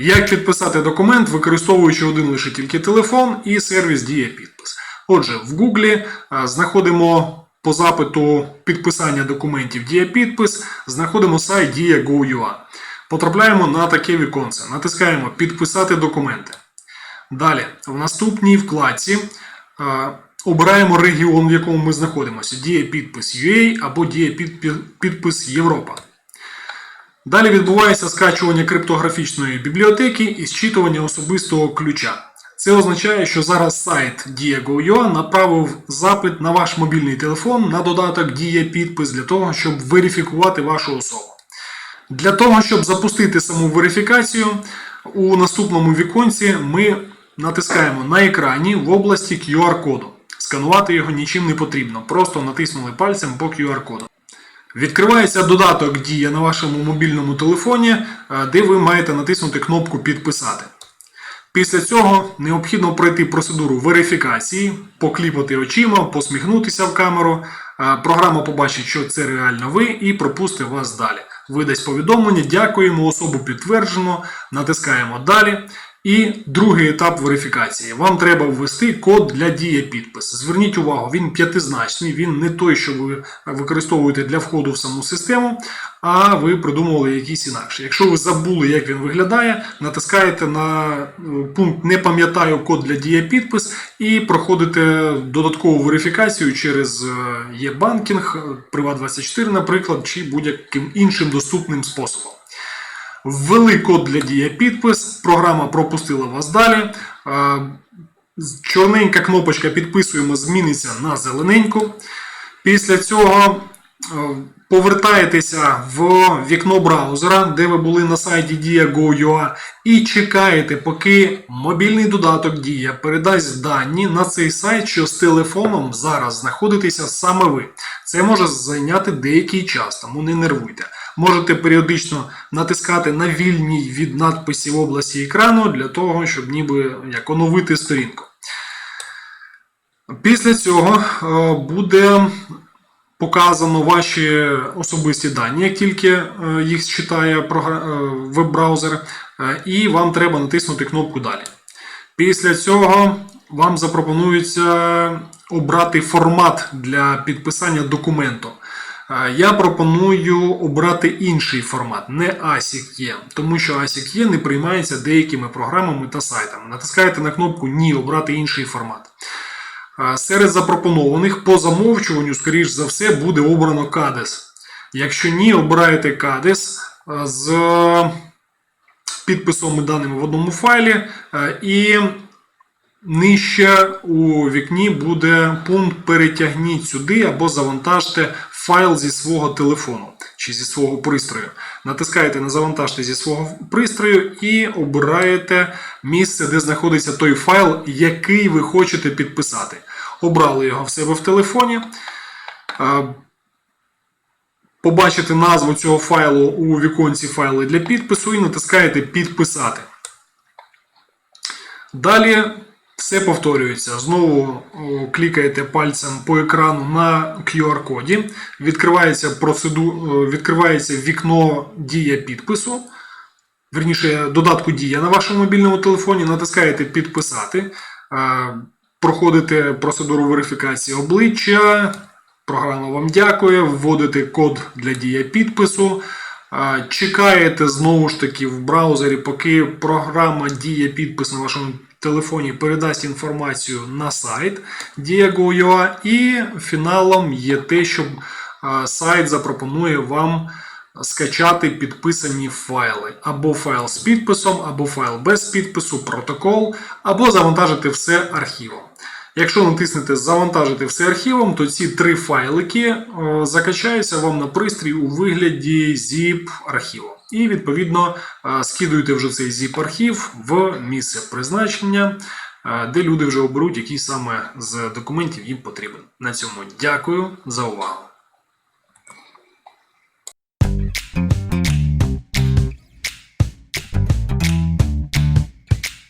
Як підписати документ, використовуючи один лише тільки телефон і сервіс Дія підпис. Отже, в Гуглі знаходимо по запиту підписання документів Дія підпис, знаходимо сайт Дія.gov.ua. Потрапляємо на таке віконце. Натискаємо Підписати документи. Далі, в наступній вкладці обираємо регіон, в якому ми знаходимося: Дія підпис UA або Дія підпис Європа. Далі відбувається скачування криптографічної бібліотеки і зчитування особистого ключа. Це означає, що зараз сайт Dія.gov.ua направив запит на ваш мобільний телефон на додаток Дія підпис для того, щоб верифікувати вашу особу. Для того, щоб запустити саму верифікацію, у наступному віконці ми натискаємо на екрані в області QR-коду. Сканувати його нічим не потрібно, просто натиснули пальцем по QR-коду. Відкривається додаток Дія на вашому мобільному телефоні, е, де ви маєте натиснути кнопку Підписати. Після цього необхідно пройти процедуру верифікації, покліпати очима, посміхнутися в камеру. Е, Програма побачить, що це реально ви, і пропустить вас далі. Видасть повідомлення, дякуємо, особу підтверджено, натискаємо далі. І другий етап верифікації. Вам треба ввести код для дія підпис. Зверніть увагу, він п'ятизначний, він не той, що ви використовуєте для входу в саму систему, а ви придумували якийсь інакше. Якщо ви забули, як він виглядає, натискаєте на е, пункт Не пам'ятаю код для дія підпис і проходите додаткову верифікацію через е, є-банкінг, Приват24, наприклад, чи будь-яким іншим доступним способом. Ввели код для дія підпис, програма пропустила вас далі. Чорненька кнопочка підписуємо зміниться на зелененьку. Після цього повертаєтеся в вікно браузера, де ви були на сайті Dia.go.ua і чекаєте, поки мобільний додаток Дія передасть дані на цей сайт, що з телефоном зараз знаходитеся саме ви. Це може зайняти деякий час, тому не нервуйте. Можете періодично натискати на вільній від надписів області екрану для того, щоб ніби як оновити сторінку. Після цього е, буде показано ваші особисті дані, як тільки е, їх читає е, веб-браузер, і вам треба натиснути кнопку Далі. Після цього вам запропонується обрати формат для підписання документу. Я пропоную обрати інший формат, не ASIC-E, тому що ASIC-E не приймається деякими програмами та сайтами. Натискаєте на кнопку Ні, обрати інший формат. Серед запропонованих по замовчуванню, скоріш за все, буде обрано CADES. Якщо ні, обираєте CADES з підписом і даними в одному файлі, і нижче у вікні буде пункт Перетягніть сюди або завантажте файл зі свого телефону чи зі свого пристрою. Натискаєте на завантажте зі свого пристрою і обираєте місце, де знаходиться той файл, який ви хочете підписати. Обрали його в себе в телефоні. Е, Побачите назву цього файлу у віконці файли для підпису і натискаєте Підписати. Далі все повторюється. Знову клікаєте пальцем по екрану на QR-коді. Відкривається, процеду... відкривається вікно дія підпису. Верніше, додатку Дія на вашому мобільному телефоні. Натискаєте Підписати. Е, Проходите процедуру верифікації обличчя. Програма вам дякує. Вводите код для дія підпису. Чекаєте знову ж таки в браузері, поки програма Дія підпис на вашому телефоні передасть інформацію на сайт Dia.gov.ua і фіналом є те, що сайт запропонує вам скачати підписані файли. Або файл з підписом, або файл без підпису, протокол, або завантажити все архівом. Якщо натиснете Завантажити все архівом, то ці три файлики е, закачаються вам на пристрій у вигляді zip архіву. І відповідно е, скидуєте вже цей zip архів в місце призначення, е, де люди вже оберуть, який саме з документів їм потрібен. На цьому дякую за увагу.